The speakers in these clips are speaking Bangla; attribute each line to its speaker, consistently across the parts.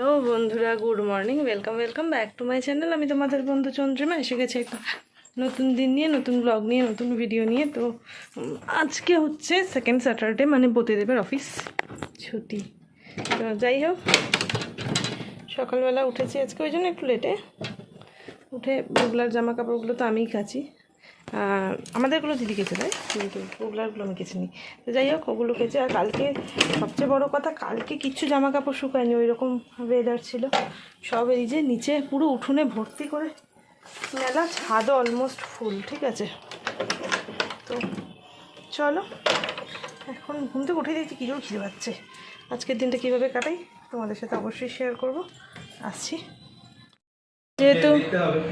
Speaker 1: হ্যালো বন্ধুরা good morning welcome welcome back to my channel আমি তোমাদের বন্ধু চন্দ্রিমা, এসে গেছে একটা নতুন দিন নিয়ে, নতুন ব্লগ নিয়ে, নতুন ভিডিও নিয়ে। তো আজকে হচ্ছে সেকেন্ড স্যাটারডে মানে বতিদেবের অফিস ছুটি। তো যাই হোক, সকালবেলা উঠেছি আজকে, ওই জন্য একটু লেটে উঠে বুগলার জামা কাপড়গুলো তো আমিই আর আমাদেরগুলো দিদি কেচে দেয়, কিন্তু বুগলারগুলো আমি কেচে নিই। তো যাই হোক, ওগুলো কেছে আর কালকে সবচেয়ে বড় কথা, কালকে কিচ্ছু জামা কাপড় শুকায়নি ওই রকম ওয়েদার ছিল। সব এই যে নিচে পুরো উঠোনে ভর্তি করে মেলা ছাদও অলমোস্ট ফুল ঠিক আছে? তো চলো, এখন ঘুম থেকে উঠে দিয়েছি কী জোর খিদে পাচ্ছে। আজকের দিনটা কীভাবে কাটাই, তোমাদের সাথে অবশ্যই শেয়ার করব। আসছি। যেহেতু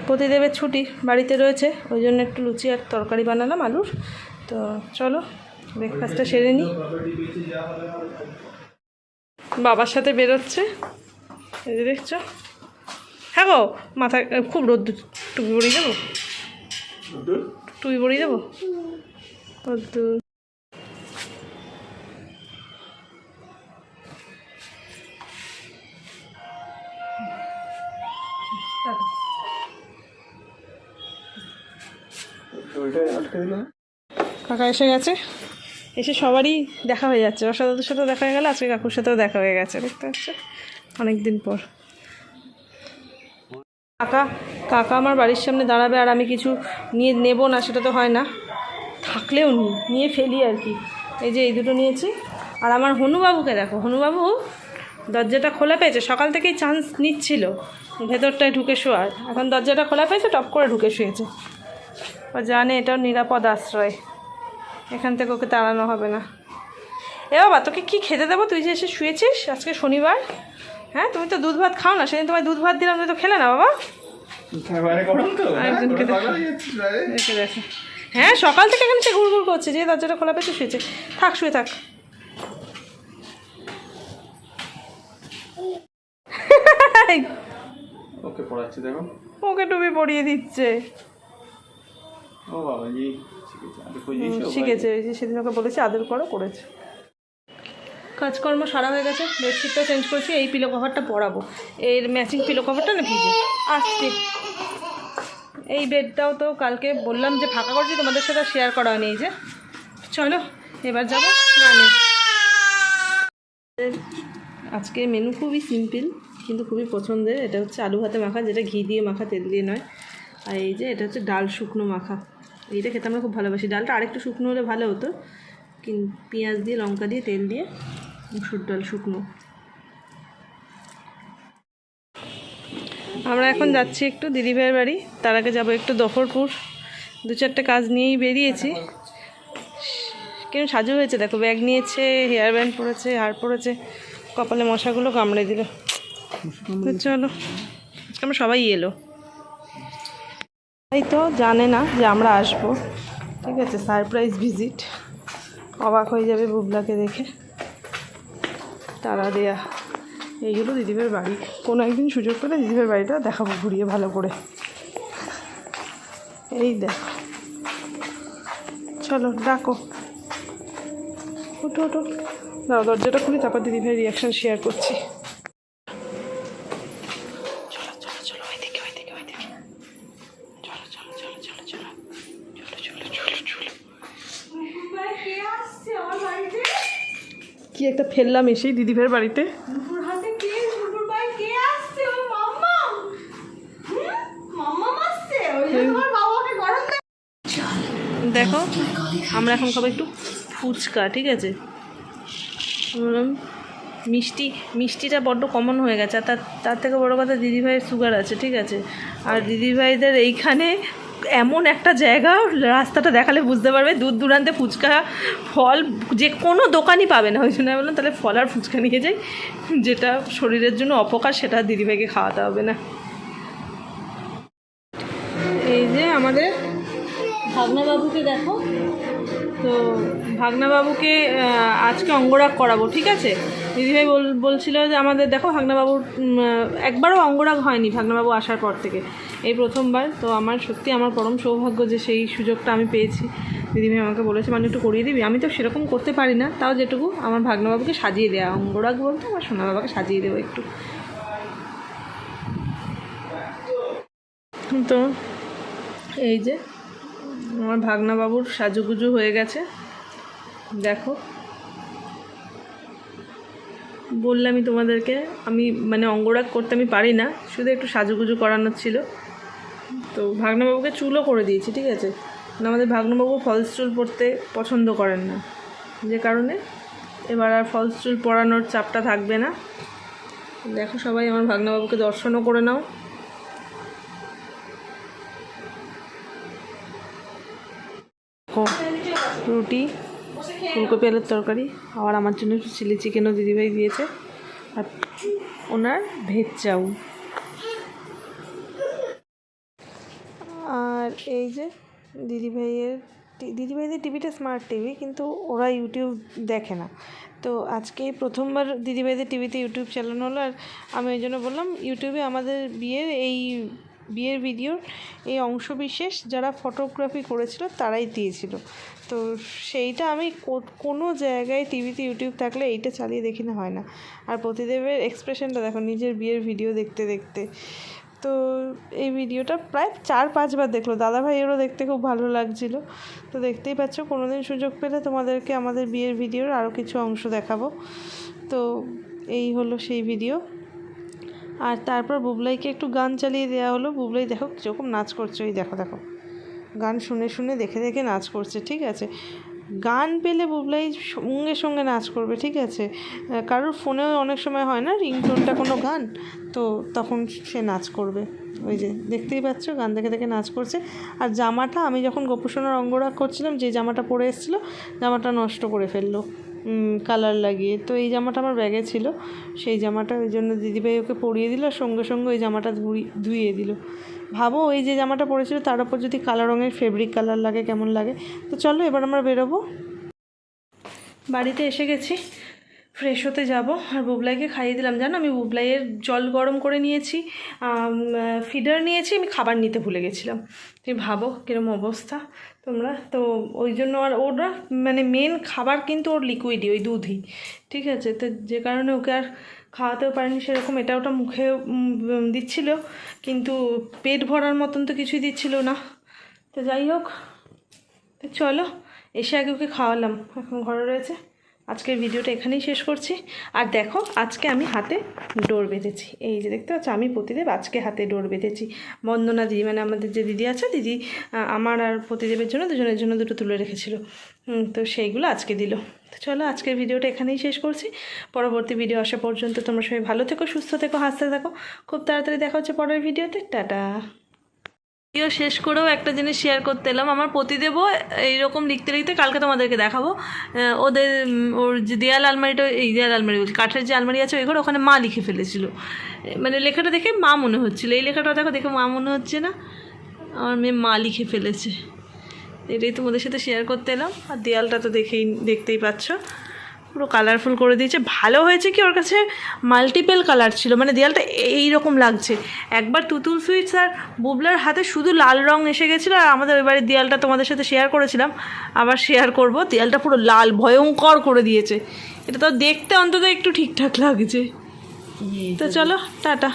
Speaker 1: প্রতিদেবের ছুটি বাড়িতে রয়েছে ওই জন্য একটু লুচি আর তরকারি বানালাম আলুর। তো চলো ব্রেকফাস্টটা সেরে নিই। বাবার সাথে বেরোচ্ছে। এই যে দেখছ। হ্যাঁ গো মাথা খুব রোদ্দুর। টুপি পরিয়ে দেবো? টুপি পরিয়ে দেবো? রোদ্দুর। কাকা এসে গেছে? এসে সবারই দেখা হয়ে যাচ্ছে। ওর সাথে দেখা হয়ে গেল, আজকে কাকুর সাথেও দেখা হয়ে গেছে, দেখতে পাচ্ছে? অনেক দিন পর। কাকা কাকা আমার বাড়ির সামনে দাঁড়াবে আর আমি কিছু নিয়ে নেব না, সেটা তো হয় না। থাকলেও নিই নিয়ে ফেলি আর কি। এই যে এই দুটো নিয়েছি। আর আমার হনুবাবুকে দেখো, হনুবাবু দরজাটা খোলা পেয়েছে, সকাল থেকেই চান্স নিচ্ছিল। ভেতরটায় ঢুকে শোয়ার। এখন দরজাটা খোলা পেয়েছে, টপ করে ঢুকে শুয়েছে। ও জানে এটাও নিরাপদ আশ্রয়। এখান থেকে ওকে তাড়ানো হবে না। এ বাবা তোকে কি খেতে দেবো? তুই যে এসে শুয়েছিস আজকে শনিবার? হ্যাঁ তুমি তো দুধ ভাত খাও না সেদিন তোমায় দুধ ভাত দিলাম তুমি তো খেলে না বাবা। দেখো। দেখে হ্যাঁ সকাল থেকে এখানে সে ঘুরঘুর করছে যে দরজাটা খোলা পেয়েছে শুয়েছে। থাক শুয়ে থাক।
Speaker 2: ওকে পড়াচ্ছি দেখো।
Speaker 1: ওকে টুপি পরিয়ে দিচ্ছে।
Speaker 2: ও বাবা জি শিখেছে।
Speaker 1: ওই যে সেদিন ওকে বলেছি আদর করো করেছে। কাজকর্ম সারা হয়ে গেছে বেডশিটটা চেঞ্জ করছি এই পিলো কভারটা পরাবো। এর ম্যাচিং পিলো কভারটা না ভিজে? আসছি। এই বেডটাও তো কালকে বললাম যে ফাঁকা করছি তোমাদের সাথে শেয়ার করা হয়নি এই যে। চলো এবার যাব রানে আজকে মেনু খুবই সিম্পল কিন্তু খুবই পছন্দের। এটা হচ্ছে আলু ভাতে মাখা যেটা ঘি দিয়ে মাখা তেল দিয়ে নয়। আর এই যে এটা হচ্ছে ডাল শুকনো মাখা। এইটা খেতে আমরা খুব ভালোবাসি। ডালটা আরেকটু শুকনো হলে ভালো হতো। কিন পেঁয়াজ দিয়ে লঙ্কা দিয়ে তেল দিয়ে মুসুর ডাল শুকনো। আমরা এখন যাচ্ছি একটু দিদিভাইয়ের বাড়ি। তার আগে যাব একটু দফরপুর। দু চারটে কাজ নিয়েই বেরিয়েছি। কেমন সাজু হয়েছে? দেখো ব্যাগ নিয়েছে হেয়ার ব্যান্ড পরেছে হার পরেছে কপালে মশাগুলো কামড়ে দিল। তো চলো। আমরা সবাই এলো। তাই তো জানে না যে আমরা আসব। ঠিক আছে সারপ্রাইজ ভিজিট অবাক হয়ে যাবে বুবলাকে দেখে। তারা দেয়া। এইগুলো দিদিভাইয়ের বাড়ি। কোনো একদিন সুযোগ পেলে দিদিভাইয়ের বাড়িটা দেখাবো ঘুরিয়ে ভালো করে। এই দেখো। চলো, ডাকো। ওঠো ওঠো। দাও, দরজাটা খুলি তারপর দিদিভাইয়ের রিয়াকশান শেয়ার করছি। কি একটা ফেললাম এসেই দিদিভাইয়ের বাড়িতে। দেখো আমরা এখন খাব একটু ফুচকা ঠিক আছে? মিষ্টি মিষ্টিটা বড্ড কমন হয়ে গেছে আর তার তার থেকে বড় কথা দিদিভাইয়ের সুগার আছে ঠিক আছে? আর দিদিভাইদের এইখানে এমন একটা জায়গা, রাস্তাটা দেখালে বুঝতে পারবে। দূর দূরান্তে ফুচকা, ফল, যে কোনো দোকানই পাবে না। ওই জন্য আমি বললাম, তাহলে ফল আর ফুচকা নিয়ে যাই। যেটা শরীরের জন্য অপকার, সেটা দিদিভাইকে খাওয়াতে হবে না। এই যে আমাদের ভাগনাবাবুকে দেখো। তো ভাগনাবাবুকে আজকে অঙ্গরাগ করাবো, ঠিক আছে? দিদিভাই বল, বলছিল যে আমাদের, দেখো ভাগনাবাবুর একবারও অঙ্গরাগ হয়নি ভাগনাবাবু আসার পর থেকে, এই প্রথমবার। তো আমার সত্যি আমার পরম সৌভাগ্য যে সেই সুযোগটা আমি পেয়েছি। দিদিভাই আমাকে বলেছে মানে একটু করিয়ে দিবি? আমি তো সেরকম করতে পারি না, তাও যেটুকু আমার ভাগনাবাবুকে সাজিয়ে দেওয়া অঙ্গরাগ বলতে আমার সোনা বাবাকে সাজিয়ে দেবো একটু। তো, এই যে আমার ভাগনা বাবুর সাজুগুজু হয়ে গেছে। দেখো। বললামই তোমাদেরকে, আমি মানে অঙ্গরাগ করতে আমি পারি না, শুধু একটু সাজুগুজু করানোর ছিল। তো ভাগনাবাবুকে চুলও করে দিয়েছি, ঠিক আছে? আমাদের ভাগনাবাবু ফলস চুল পরতে পছন্দ করেন না। যে কারণে এবার আর ফলস চুল পরানোর চাপটা থাকবে না। দেখো সবাই আমার ভাগনাবাবুকে দর্শনও করে নাও ও, রুটি, ফুলকপি, আলুর তরকারি, আবার আমার জন্য একটু চিলি চিকেনও দিদিভাই দিয়েছে, আর ওনার ভেজ চাউ আর এই যে দিদিভাইয়ের দিদিভাইদের টিভিটা স্মার্ট টিভি, কিন্তু ওরা ইউটিউব দেখে না। তো আজকে প্রথমবার দিদিভাইদের টিভিতে ইউটিউব চালানো হলো, আর আমি ওই জন্য বললাম, ইউটিউবে আমাদের বিয়ের এই বিয়ের ভিডিওর এই অংশ বিশেষ যারা ফটোগ্রাফি করেছিল তারাই দিয়েছিল। তো সেইটা আমি কোনো জায়গায় টিভিতে ইউটিউব থাকলে এইটা চালিয়ে দেখি না হয় না। আর প্রতিদেবের এক্সপ্রেশনটা দেখো, নিজের বিয়ের ভিডিও দেখতে দেখতে। তো এই ভিডিওটা প্রায় চার, পাঁচবার দেখল। দাদা ভাইয়েরও দেখতে খুব ভালো লাগছিল। তো দেখতেই পাচ্ছ কোনো দিন সুযোগ পেলে তোমাদেরকে আমাদের বিয়ের ভিডিওর আরও কিছু অংশ দেখাবো। তো এই হলো সেই ভিডিও আর তারপর বুবলাইকে একটু গান চালিয়ে দেওয়া হলো। বুবলাই, দেখো কীরকম নাচ করছে। ওই দেখো দেখো। গান শুনে শুনে দেখে দেখে নাচ করছে, ঠিক আছে? গান পেলে বুবলাই সঙ্গে সঙ্গে নাচ করবে, ঠিক আছে? কারোর ফোনেও অনেক সময় হয় না রিংটোনটা কোনো গান? তো তখন সে নাচ করবে। ওই যে দেখতেই পাচ্ছ, গান দেখে দেখে নাচ করছে। আর জামাটা, আমি যখন গোপুসোনার অঙ্গরাগ করছিলাম, যে জামাটা পরে এসেছিল, জামাটা নষ্ট করে ফেলল। কালার লাগিয়ে। তো এই জামাটা আমার ব্যাগে ছিল। সেই জামাটা ওই জন্য দিদিভাই ওকে পরিয়ে দিল আর সঙ্গে সঙ্গে ওই জামাটা ধুই, ধুইয়ে দিল। ভাবো ওই যে জামাটা পরেছিল, তার উপর যদি কালো রঙের ফেব্রিক কালার লাগে, কেমন লাগে? তো চলো এবার আমরা বেরোবো। বাড়িতে এসে গেছি। ফ্রেশ হতে যাব। আর বুবলাইকে খাইয়ে দিলাম। জানো, আমি বুবলাইয়ের জল গরম করে নিয়েছি ফিডার নিয়েছি, আমি খাবার নিতে ভুলে গেছিলাম। তুমি ভাবো কীরকম অবস্থা তোমরা। তো ওই জন্য আর ওরা মানে মেন খাবার কিন্তু ওর লিকুইডই ওই দুধই। ঠিক আছে? তো যে কারণে ওকে আর খাওয়াতেও পারিনি সেরকম এটা ওটা মুখে দিচ্ছিল। কিন্তু পেট ভরার মতন তো কিছুই দিচ্ছিল না। তো যাই হোক, তো চলো, এসে আগে ওকে খাওয়ালাম। এখন ঘরে রয়েছে। আজকের ভিডিওটা এখানেই শেষ করছি। আর দেখো, আজকে আমি হাতে ডোর বেঁধেছি। এই যে দেখতে পাচ্ছ, আমি প্রতিদেব আজকে হাতে ডোর বেঁধেছি। বন্দনা দিদি মানে আমাদের যে দিদি আছে, দিদি আমার আর প্রতিদেবের জন্য দুজনের জন্য দুটো তুলে রেখেছিল। তো সেইগুলো আজকে দিল। তো চলো, আজকের ভিডিওটা এখানেই শেষ করছি। পরবর্তী ভিডিও আসা পর্যন্ত তোমরা সবাই ভালো থেকো, সুস্থ থেকো, হাসতে থাকো। খুব তাড়াতাড়ি দেখা হচ্ছে পরের ভিডিওতে। টাটা। ভিডিও শেষ করেও একটা জিনিস শেয়ার করতে এলাম। আমার প্রতিদেবও এইরকম লিখতে লিখতে কালকে তোমাদেরকে দেখাবো। ওদের ওর যে দেয়াল আলমারিটা, এই দেয়াল আলমারি বলছি, কাঠের যে আলমারি আছে, ওই ঘরে ওখানে মা লিখে ফেলেছিল। মানে লেখাটা দেখে মা মনে হচ্ছিল। এই লেখাটা দেখো, দেখে মা মনে হচ্ছে না? আমার মেয়ে মা লিখে ফেলেছে। এটাই তোমাদের সাথে শেয়ার করতে এলাম। আর দেয়ালটা তো দেখেই, দেখতেই পাচ্ছ। পুরো কালারফুল করে দিয়েছে। ভালো হয়েছে কি ওর কাছে মাল্টিপল কালার ছিল? মানে দেয়ালটা এই রকম লাগছে। একবার তুতুল সুইটস আর বুবলার হাতে শুধু লাল রং এসে গেছিল আর আমাদের ওই বাড়ির দেয়ালটা তোমাদের সাথে শেয়ার করেছিলাম। আবার শেয়ার করব। দেয়ালটা পুরো লাল ভয়ঙ্কর করে দিয়েছে। এটা তো দেখতে অন্তত একটু ঠিকঠাক লাগছে। তো চলো টাটা।